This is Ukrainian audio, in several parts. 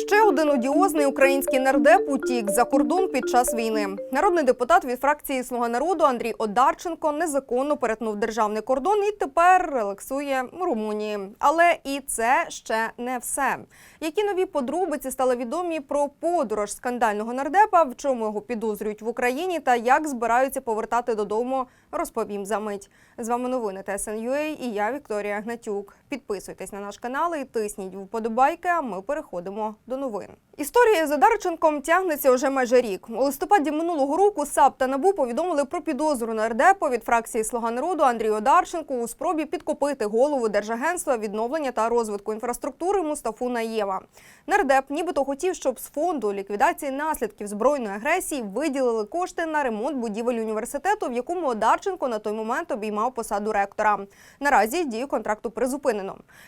Ще один одіозний український нардеп утік за кордон під час війни. Народний депутат від фракції Слуга народу Андрій Одарченко незаконно перетнув державний кордон і тепер релаксує Румунії. Але і це ще не все. Які нові подробиці стали відомі про подорож скандального нардепа, в чому його підозрюють в Україні, та як збираються повертати додому, розповім за мить. З вами новини ТСНЮА і я Вікторія Гнатюк. Підписуйтесь на наш канал і тисніть вподобайки. А ми переходимо до новин. Історія з Одарченком тягнеться уже майже рік. У листопаді минулого року САП та НАБУ повідомили про підозру на від фракції Слуга народу Андрію Одарченку у спробі підкопити голову Держагентства відновлення та розвитку інфраструктури Мустафу Наєва. Нардеп нібито хотів, щоб з фонду ліквідації наслідків збройної агресії виділили кошти на ремонт будівель університету, в якому Одарченко на той момент обіймав посаду ректора. Наразі дію контракту призупинено.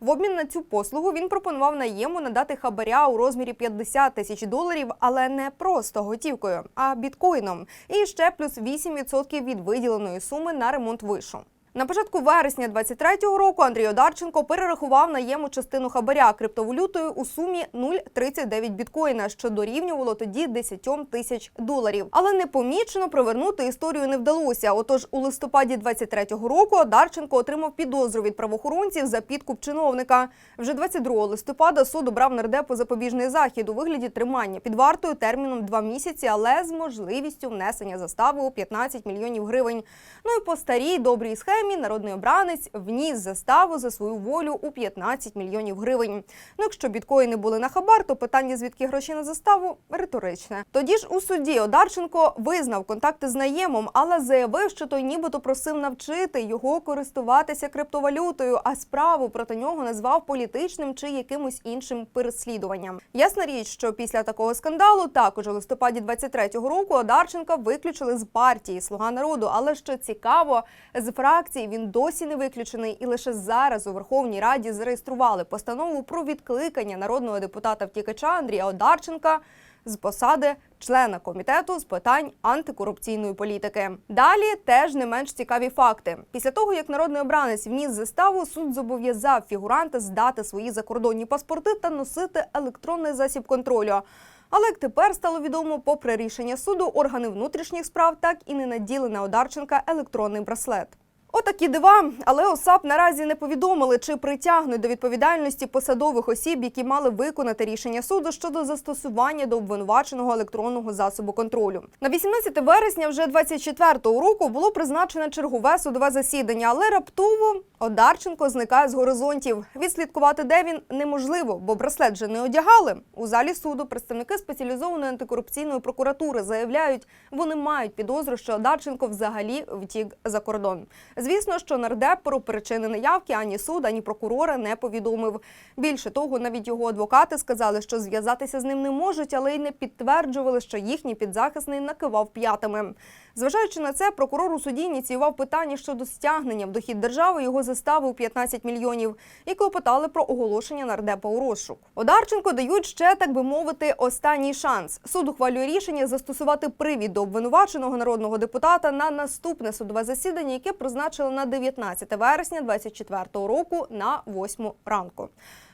В обмін на цю послугу він пропонував наєму надати хабаря у розмірі 50 тисяч доларів, але не просто готівкою, а біткоїном. І ще плюс 8% від виділеної суми на ремонт вишу. На початку вересня 23-го року Андрій Одарченко перерахував наєму частину хабаря криптовалютою у сумі 0,39 біткоїна, що дорівнювало тоді 10 тисяч доларів. Але непомічено провернути історію не вдалося. Отож, у листопаді 23-го року Одарченко отримав підозру від правоохоронців за підкуп чиновника. Вже 22 листопада суд обрав нардепу запобіжний захід у вигляді тримання під вартою терміном 2 місяці, але з можливістю внесення застави у 15 мільйонів гривень. Ну і по старій добрій схемі народний обранець вніс заставу за свою волю у 15 мільйонів гривень. Ну, якщо біткоїни були на хабар, то питання звідки гроші на заставу риторичне. Тоді ж у суді Одарченко визнав контакти з наємом, але заявив, що той нібито просив навчити його користуватися криптовалютою, а справу проти нього назвав політичним чи якимось іншим переслідуванням. Ясна річ, що після такого скандалу, також у листопаді 23-го року Одарченка виключили з партії Слуга народу. Але що цікаво, з фракції він досі не виключений, і лише зараз у Верховній Раді зареєстрували постанову про відкликання народного депутата втікача Андрія Одарченка з посади члена комітету з питань антикорупційної політики. Далі теж не менш цікаві факти. Після того, як народний обранець вніс заставу, суд зобов'язав фігуранта здати свої закордонні паспорти та носити електронний засіб контролю. Але як тепер стало відомо, попри рішення суду, органи внутрішніх справ так і не наділи на Одарченка електронний браслет. Отакі дива, але ОСАП наразі не повідомили, чи притягнуть до відповідальності посадових осіб, які мали виконати рішення суду щодо застосування до обвинуваченого електронного засобу контролю. На 18 вересня вже 24-го року було призначене чергове судове засідання, але раптово Одарченко зникає з горизонтів. Відслідкувати, де він неможливо, бо браслет вже не одягали. У залі суду представники спеціалізованої антикорупційної прокуратури заявляють, вони мають підозру, що Одарченко взагалі втік за кордон. Звісно, що нардеп про причини неявки ані суд, ані прокурора не повідомив. Більше того, навіть його адвокати сказали, що зв'язатися з ним не можуть, але й не підтверджували, що їхній підзахисний накивав п'ятами. Зважаючи на це, прокурор у суді ініціював питання щодо стягнення в дохід держави його застави у 15 мільйонів, і клопотали про оголошення нардепа у розшук. Одарченко дають ще, так би мовити, останній шанс. Суд ухвалює рішення застосувати привід до обвинуваченого народного депутата на наступне судове засідання, яке призначили на 19 вересня 2024 року на 8 ранку.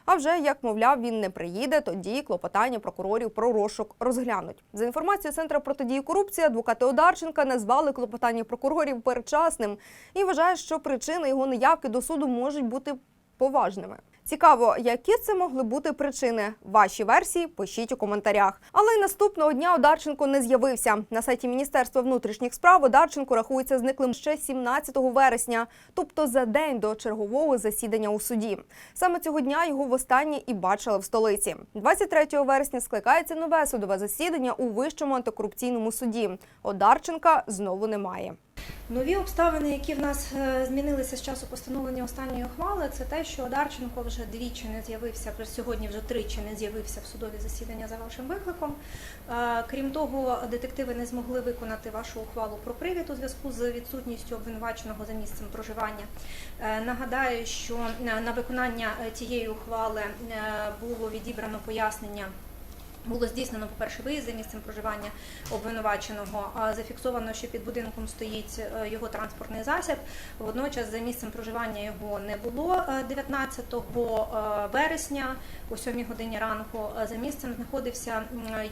А вже як мовляв, він не приїде, тоді клопотання прокурорів про розшук розглянуть. За інформацією Центру протидії корупції, адвокати Одарченка назвали клопотання прокурорів передчасним і вважають, що причини його неявки до суду можуть бути поважними. Цікаво, які це могли бути причини. Ваші версії пишіть у коментарях. Але й наступного дня Одарченко не з'явився. На сайті Міністерства внутрішніх справ Одарченко рахується зниклим ще 17 вересня, тобто за день до чергового засідання у суді. Саме цього дня його востаннє і бачили в столиці. 23 вересня скликається нове судове засідання у вищому антикорупційному суді. Одарченка знову немає. Нові обставини, які в нас е, змінилися з часу постановлення останньої ухвали, це те, що Одарченко вже двічі не з'явився, сьогодні вже тричі не з'явився в судові засідання за вашим викликом. Е, Крім того, детективи не змогли виконати вашу ухвалу про привід у зв'язку з відсутністю обвинуваченого за місцем проживання. Е, Нагадаю, що на на виконання тієї ухвали було відібрано пояснення Було здійснено, по-перше, виїзд за місцем проживання обвинуваченого. Зафіксовано, що під будинком стоїть е, його транспортний засіб. Водночас за місцем проживання його не було е, 19 вересня о 7 годині ранку. Е, За місцем знаходився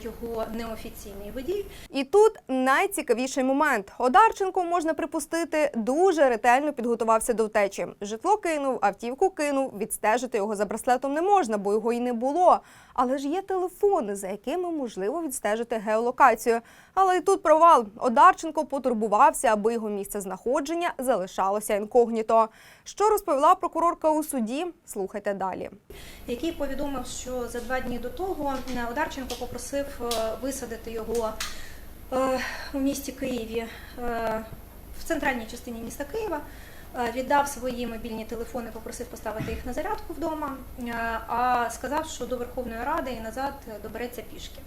його неофіційний водій. І тут найцікавіший момент. Одарченко можна припустити, дуже ретельно підготувався до втечі. Житло кинув, автівку кинув. Відстежити його за браслетом не можна, бо його і не було. Але ж є телефони, за якими можливо відстежити геолокацію. Але і тут провал. Одарченко потурбувався, аби його місце знаходження залишалося інкогніто. Що розповіла прокурорка у суді? Слухайте далі. який повідомив, що за два дні до того е, Одарченко попросив е, висадити його е, у місті Києві в центральній частині міста Києва. Е, Віддав свої мобільні телефони, попросив поставити їх на зарядку вдома, е, а сказав, що до Верховної Ради і назад добереться пішки.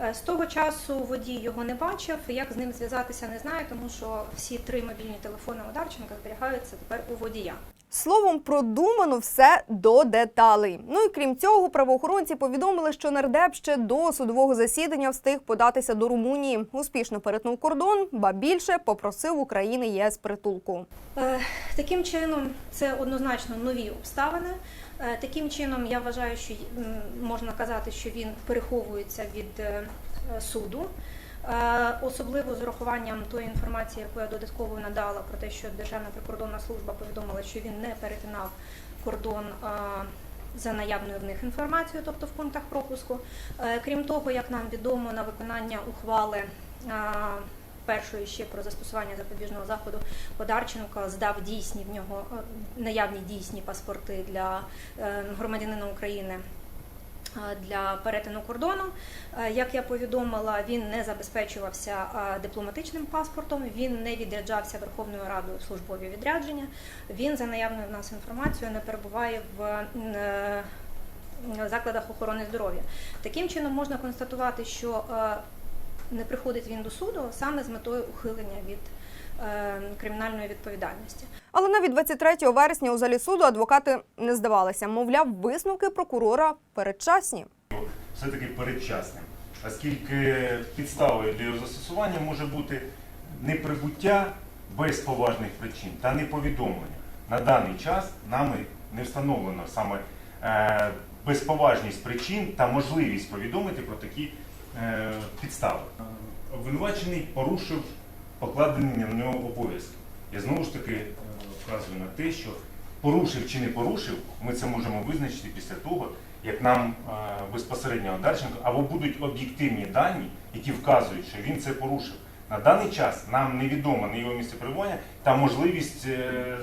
Е, З того часу водій його не бачив. Як з ним зв'язатися, не знаю, тому що всі три мобільні телефони Одарченка зберігаються тепер у водія. Словом, продумано все до деталей. Ну і крім цього, правоохоронці повідомили, що нардеп ще до судового засідання встиг податися до Румунії. Успішно перетнув кордон, ба більше попросив України ЄС притулку. Е, Таким чином, це однозначно нові обставини. Е, Таким чином, я вважаю, що можна казати, що він переховується від е, суду. Е, Особливо з урахуванням тої інформації, яку я додатково надала про те, що Державна прикордонна служба повідомила, що він не перетинав кордон е, за наявною в них інформацією, тобто в пунктах пропуску. Е, Крім того, як нам відомо, на виконання ухвали першої ще про застосування запобіжного заходу Подарченко здав дійсні в нього наявні дійсні паспорти для громадянина України. Е, Для перетину кордону, Е, як я повідомила, він не забезпечувався е, дипломатичним паспортом, він не відряджався Верховною Радою службові відрядження. Він за наявною в нас інформацією не перебуває в закладах охорони здоров'я. Таким чином можна констатувати, що не приходить він до суду саме з метою ухилення від кримінальної відповідальності. Але навіть 23 вересня у залі суду адвокати не здавалися. Мовляв, висновки прокурора передчасні. все-таки передчасним, оскільки підставою для його застосування може бути неприбуття без поважних причин та неповідомлення. На даний час нами не встановлено саме е, безповажність причин та можливість повідомити про такі е, підстави. Е, Обвинувачений порушив покладені на нього обов'язки. Я знову ж таки е, вказую на те, що порушив чи не порушив, ми це можемо визначити після того, як нам е, безпосередньо Одарченко, або будуть об'єктивні дані, які вказують, що він це порушив. На даний час нам невідомо не його місце перебування та можливість е,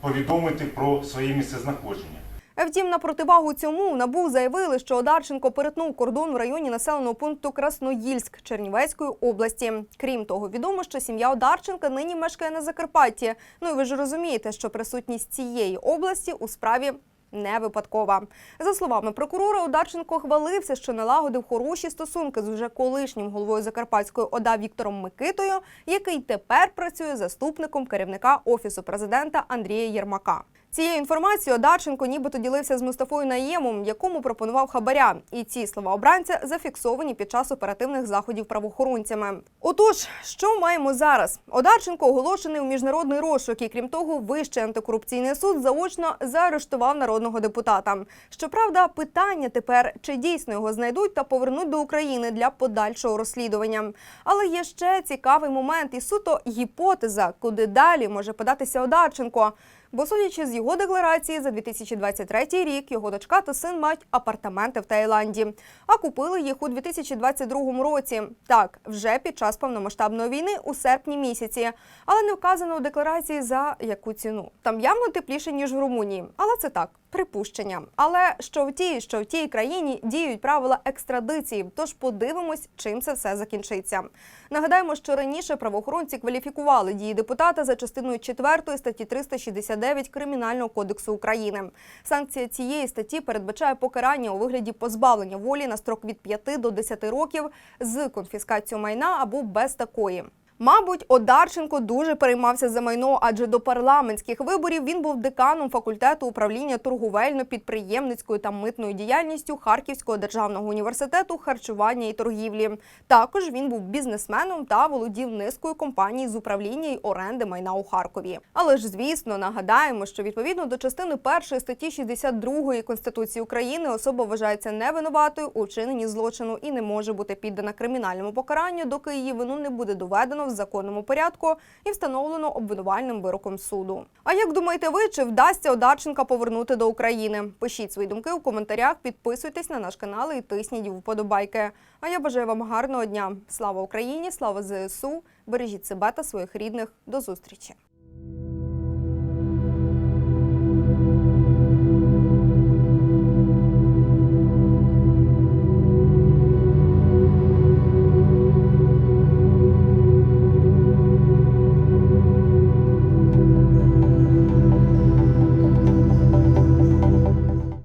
повідомити про своє місце знаходження. Втім, на противагу цьому в НАБУ заявили, що Одарченко перетнув кордон в районі населеного пункту Красноїльськ Чернівецької області. Крім того, відомо, що сім'я Одарченка нині мешкає на Закарпатті. Ну і ви ж розумієте, що присутність цієї області у справі. Не випадкова. За словами прокурора, Одарченко хвалився, що налагодив хороші стосунки з уже колишнім головою Закарпатської ОДА Віктором Микитою, який тепер працює заступником керівника офісу президента Андрія Єрмака. Цією інформацією Одарченко нібито ділився з Мустафою Наємом, якому пропонував хабаря. І ці слова обранця зафіксовані під час оперативних заходів правоохоронцями. Отож, що маємо зараз? Одарченко оголошений у міжнародний розшук, і крім того, вищий антикорупційний суд заочно заарештував народного депутата. Щоправда, питання тепер чи дійсно його знайдуть та повернуть до України для подальшого розслідування. Але є ще цікавий момент і суто гіпотеза, куди далі може податися Одарченко. Бо судячи з його декларації за 2023 рік, його дочка та син мають апартаменти в Таїланді, а купили їх у 2022 році. Так, вже під час повномасштабної війни у серпні місяці, але не вказано у декларації за яку ціну. Там явно тепліше ніж в Румунії, але це так. Припущення, але що в тій, що в тій країні діють правила екстрадиції. Тож подивимось, чим це все закінчиться. Нагадаємо, що раніше правоохоронці кваліфікували дії депутата за частиною 4 статті 369 Кримінального кодексу України. Санкція цієї статті передбачає покарання у вигляді позбавлення волі на строк від 5 до 10 років з конфіскацією майна або без такої. Мабуть, Одарченко дуже переймався за майно, адже до парламентських виборів він був деканом факультету управління торговельно-підприємницькою та митною діяльністю Харківського державного університету харчування і торгівлі. Також він був бізнесменом та володів низкою компаній з управління й оренди майна у Харкові. Але ж звісно, нагадаємо, що відповідно до частини першої статті 62 Конституції України особа вважається невинуватою у вчиненні злочину і не може бути піддана кримінальному покаранню, доки її вину не буде доведено в законному порядку і встановлено обвинувальним вироком суду. А як думаєте ви, чи вдасться Одарченка повернути до України? Пишіть свої думки у коментарях, підписуйтесь на наш канал і тисніть вподобайки. А я бажаю вам гарного дня. Слава Україні! Слава ЗСУ! Бережіть себе та своїх рідних. До зустрічі!